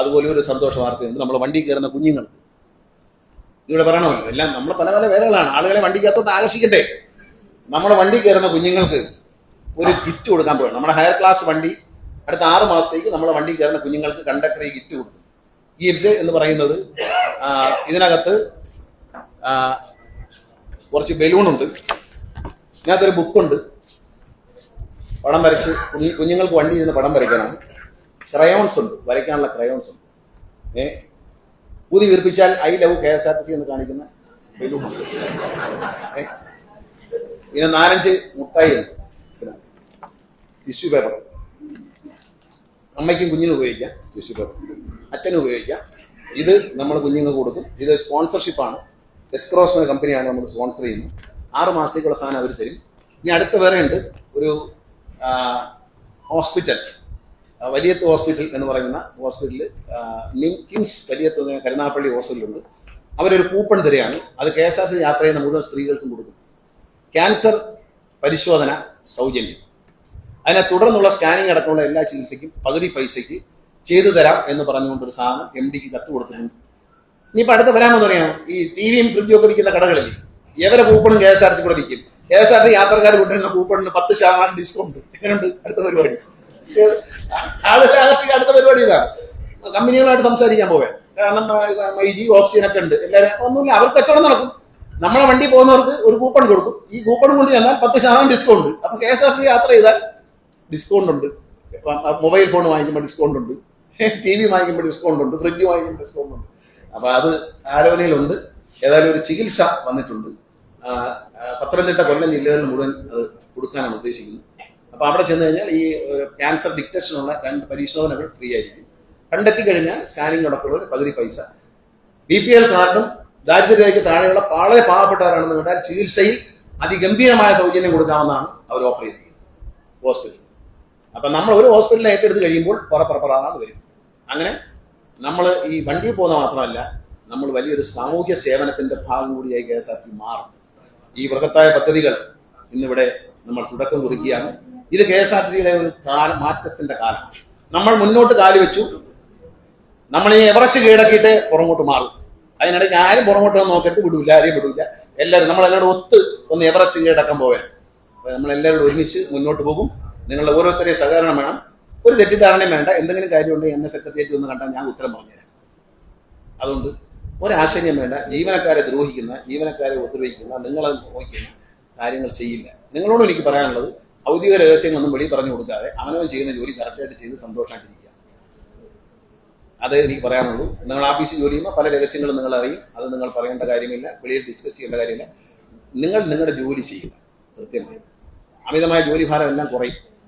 അതുപോലെ ഒരു സന്തോഷ വാർത്തയുണ്ട്. നമ്മൾ വണ്ടി കയറുന്ന കുഞ്ഞുങ്ങൾ. ഇവിടെ പറയണമല്ലോ എല്ലാം നമ്മൾ പല പല പേരുകളാണ് ആളുകളെ വണ്ടിക്കകത്തോട്ട് ആകർഷിക്കട്ടെ. നമ്മൾ വണ്ടി കയറുന്ന കുഞ്ഞുങ്ങൾക്ക് ഒരു ഗിഫ്റ്റ് കൊടുക്കാൻ പോകണം നമ്മുടെ ഹയർ ക്ലാസ് വണ്ടി അടുത്ത ആറ് മാസത്തേക്ക് നമ്മൾ വണ്ടി കയറുന്ന കുഞ്ഞുങ്ങൾക്ക് കണ്ടക്ടർ ഈ ഗിഫ്റ്റ് കൊടുക്കും. ഈ ഗിഫ്റ്റ് എന്ന് പറയുന്നത് ഇതിനകത്ത് കുറച്ച് ബലൂണുണ്ട് ഇതിനകത്തൊരു ബുക്കുണ്ട് പടം വരച്ച് കുഞ്ഞി കുഞ്ഞുങ്ങൾക്ക് വണ്ടി ഇരുന്ന് പടം വരയ്ക്കാനാണ്. ക്രയോൺസ് ഉണ്ട്. വരയ്ക്കാനുള്ള ക്രയോൺസ് ഉണ്ട്. ഏ? ഊതി വീർപ്പിച്ചാൽ I love K S R T C എന്ന് കാണിക്കുന്ന പിന്നെ നാലഞ്ച് മുട്ടായി ടിഷ്യൂ പേപ്പർ അമ്മയ്ക്കും കുഞ്ഞിനും ഉപയോഗിക്കാം ടിഷ്യൂ പേപ്പർ അച്ഛനും ഉപയോഗിക്കാം. ഇത് നമ്മൾ കുഞ്ഞുങ്ങൾക്ക് കൊടുക്കും. ഇത് സ്പോൺസർഷിപ്പാണ് എസ്ക്രോസ് എന്ന കമ്പനിയാണ് നമ്മൾ സ്പോൺസർ ചെയ്യുന്നത്. ആറ് മാസത്തേക്കുള്ള സാധനം അവർ തരും. ഇനി അടുത്ത വേറെ ഉണ്ട്. ഒരു ഹോസ്പിറ്റൽ വലിയത്ത് ഹോസ്പിറ്റൽ എന്ന് പറയുന്ന ഹോസ്പിറ്റലിൽ ലിങ്കിങ്സ് വലിയത്ത് എന്ന് കരുനാഗപ്പള്ളി ഹോസ്പിറ്റലുണ്ട്. അവരൊരു കൂപ്പൺ തരികയാണ്. അത് കെ എസ് ആർ സി യാത്ര ചെയ്യുന്ന മുഴുവൻ സ്ത്രീകൾക്കും കൊടുക്കും. ക്യാൻസർ പരിശോധന സൗജന്യം. അതിനെ തുടർന്നുള്ള സ്കാനിങ് അടക്കമുള്ള എല്ലാ ചികിത്സയ്ക്കും പകുതി പൈസയ്ക്ക് ചെയ്തു തരാം എന്ന് പറഞ്ഞുകൊണ്ടൊരു സാധനം എം ഡിക്ക് കത്ത് കൊടുത്തിട്ടുണ്ട്. ഇനിയിപ്പോൾ അടുത്ത വരാമെന്ന് പറയാം ഈ ടി വിയും ഫ്രിഡ്ജും ഒക്കെ വിൽക്കുന്ന കടകളില്ലേ? എവരെ കൂപ്പണും കെ എസ് ആർ സി കൂടെ വിൽക്കും? കെ എസ് ആർ ടി യാത്രക്കാർ കൊണ്ടുവരുന്ന കൂപ്പണിന് പത്ത് ശതമാനം ഡിസ്കൗണ്ട് എങ്ങനെയുണ്ട് അടുത്ത പരിപാടി? ആളുകളെ അകത്തേക്ക് അടുത്ത പരിപാടി ഇതാണ് കമ്പനികളായിട്ട് സംസാരിക്കാൻ പോവേ. കാരണം മൈജി ഓക്സിജൻ ഒക്കെ ഉണ്ട്. എല്ലാവരും ഒന്നുമില്ല അവർക്ക് കച്ചവടം നടക്കും. നമ്മളെ വണ്ടി പോകുന്നവർക്ക് ഒരു കൂപ്പൺ കൊടുക്കും. ഈ കൂപ്പൺ കൊണ്ട് ചെന്നാൽ പത്ത് ശതമാനം ഡിസ്കൗണ്ട് അപ്പൊ കെ എസ് ആർ ടി യാത്ര ചെയ്താൽ ഡിസ്കൗണ്ട് ഉണ്ട്. മൊബൈൽ ഫോൺ വാങ്ങിക്കുമ്പോൾ ഡിസ്കൗണ്ട് ഉണ്ട്. ടി വി വാങ്ങിക്കുമ്പോൾ ഡിസ്കൗണ്ട് ഉണ്ട്. ഫ്രിഡ്ജ് വാങ്ങിക്കുമ്പോൾ ഡിസ്കൗണ്ട് ഉണ്ട്. അപ്പൊ അത് ആലോചനയിലുണ്ട്. ഏതായാലും ഒരു ചികിത്സ വന്നിട്ടുണ്ട്. പത്തനംതിട്ട കൊല്ലം ജില്ലകളിൽ മുഴുവൻ അത് കൊടുക്കാനാണ് ഉദ്ദേശിക്കുന്നത്. അപ്പൊ അവിടെ ചെന്ന് കഴിഞ്ഞാൽ ഈ ക്യാൻസർ ഡിറ്റക്ഷനുള്ള രണ്ട് പരിശോധനകൾ ഫ്രീ ആയിരിക്കും. കണ്ടെത്തി കഴിഞ്ഞാൽ സ്കാനിങ് അടക്കമുള്ള പകുതി പൈസ. ബി പി എൽ കാർഡും ദാരിദ്ര്യരേഖയ്ക്ക് താഴെയുള്ള വളരെ പാവപ്പെട്ടവരാണെന്ന് കണ്ടാൽ ചികിത്സയിൽ അതിഗംഭീരമായ സൗജന്യം കൊടുക്കാമെന്നാണ് അവർ ഓഫർ ചെയ്തിരിക്കുന്നത്. ഹോസ്പിറ്റൽ അപ്പം നമ്മൾ ഒരു ഹോസ്പിറ്റലിൽ ഏറ്റെടുത്ത് കഴിയുമ്പോൾ പുറ വരും. അങ്ങനെ നമ്മൾ ഈ വണ്ടിയിൽ പോകുന്ന മാത്രമല്ല നമ്മൾ വലിയൊരു സാമൂഹ്യ സേവനത്തിന്റെ ഭാഗം കൂടിയായി കെ എസ് ആർ ടി മാറും. ഈ ബൃഹത്തായ പദ്ധതികൾ ഇന്നിവിടെ നമ്മൾ തുടക്കം കുറിക്കുകയാണ്. ഇത് കെ എസ് ആർ ടി സിയുടെ ഒരു കാല മാറ്റത്തിന്റെ കാലമാണ് നമ്മൾ മുന്നോട്ട് കാലി വെച്ചു. നമ്മൾ ഈ എവറസ്റ്റ് കീഴടക്കിയിട്ട് പുറമോട്ട് മാറും. അതിനിടയ്ക്ക് ആരും വന്ന് നോക്കരുത്. വിടൂല ആരെയും വിടൂല. എല്ലാവരും നമ്മളെല്ലാവരും ഒത്ത് ഒന്ന് എവറസ്റ്റ് കീഴടക്കാൻ പോവുകയാണ്. അപ്പോൾ നമ്മളെല്ലാവരും ഒരുമിച്ച് മുന്നോട്ട് പോകും. നിങ്ങളുടെ ഓരോരുത്തരെയും സഹകരണം വേണം. ഒരു തെറ്റിദ്ധാരണയും വേണ്ട. എന്തെങ്കിലും കാര്യമുണ്ടെങ്കിൽ എന്നെ സെക്രട്ടേറിയറ്റ് ഒന്ന് കണ്ടാൽ ഞാൻ ഉത്തരം പറഞ്ഞുതരാം. അതുകൊണ്ട് ഒരാശയം വേണ്ട. ജീവനക്കാരെ ദ്രോഹിക്കുന്ന ജീവനക്കാരെ ഉപദ്രവിക്കുന്ന നിങ്ങളെ നോക്കുന്ന കാര്യങ്ങൾ ചെയ്യില്ല. നിങ്ങളോട് എനിക്ക് പറയാനുള്ളത് ഔദ്യോഗിക രഹസ്യങ്ങളൊന്നും വെളി പറഞ്ഞു കൊടുക്കാതെ അവനവൻ ചെയ്യുന്ന ജോലി കറക്റ്റായിട്ട് ചെയ്ത് സന്തോഷമായിട്ടിരിക്കുക അതേ എനിക്ക് പറയാനുള്ളൂ. നിങ്ങൾ ആഫീസിൽ ജോലി ചെയ്യുമ്പോൾ പല രഹസ്യങ്ങളും നിങ്ങൾ അറിയും. അത് നിങ്ങൾ പറയേണ്ട കാര്യമില്ല. വെളിയിൽ ഡിസ്കസ് ചെയ്യേണ്ട കാര്യമില്ല. നിങ്ങൾ നിങ്ങളുടെ ജോലി ചെയ്യുക. കൃത്യമായി. അമിതമായ ജോലി ഭാരം എല്ലാം കുറയും.